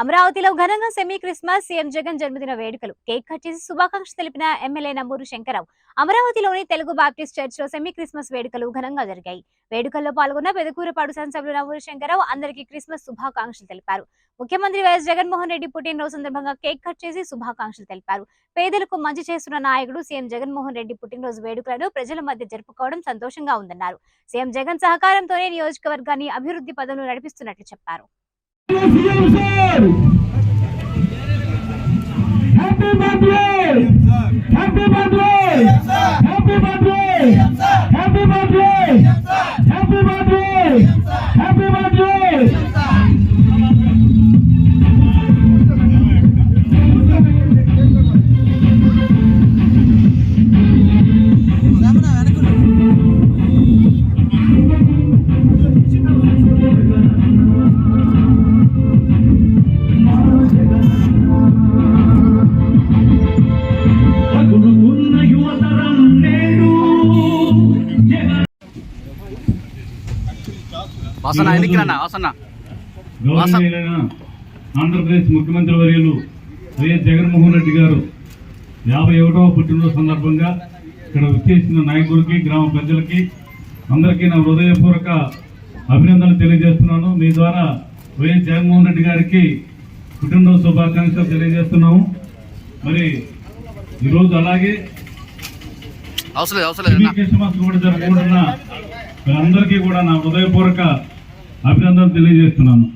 అమరావతిలో ఘనంగా semi Christmas CM Jagan జన్మదిన వేడుకలు. కేక్ కట్ చేసి శుభాకాంక్ష తెలిపిన ఎమ్మెల్యే నంబూరు శంకరావు అమరావతిలోని తెలుగు బాప్టిస్ట్ చర్చ్లో సెమీ క్రిస్మస్ వేడుకలు ఘనంగా జరిగాయి. వేడుకల్లో పాల్గొన్న పెదకూరపాడు శాసనసభ్యులు నంబూరు శంకరరావు అందరికీ క్రిస్మస్ శుభాకాంక్షలు తెలిపారు. ముఖ్యమంత్రి వైఎస్ జగన్మోహన్ రెడ్డి పుట్టినరోజు సందర్భంగా కేక్ కట్ చేసి శుభాకాంక్షలు తెలిపారు. పేదలకు మంచి చేస్తున్న నాయకుడు సీఎం జగన్మోహన్ రెడ్డి పుట్టినరోజు వేడుకలను ప్రజల మధ్య జరుపుకోవడం సంతోషంగా ఉందన్నారు. సీఎం జగన్ సహకారంతోనే నియోజకవర్గాన్ని అభివృద్ధి పదంలో నడిపిస్తున్నట్లు చెప్పారు. Hussain. Happy birthday. Happy birthday. Happy birthday. Happy birthday. Happy birthday. Happy birthday. వాసన వాసన. ఆంధ్రప్రదేశ్ ముఖ్యమంత్రి వర్యులు వైఎస్ జగన్మోహన్ రెడ్డి గారు యాభై ఒకటవ పుట్టినరోజు సందర్భంగా ఇక్కడ వచ్చేసిన నాయకుడికి గ్రామ ప్రజలకి అందరికీ నా హృదయపూర్వక అభినందనలు తెలియజేస్తున్నాను. మీ ద్వారా వైఎస్ జగన్మోహన్ రెడ్డి గారికి పుట్టినరోజు శుభాకాంక్షలు తెలియజేస్తున్నాము. మరి ఈరోజు అలాగే అవసరం కూడా జరుపుకుంటున్న అందరికీ కూడా నా హృదయపూర్వక అభినందనలు తెలియజేస్తున్నాను.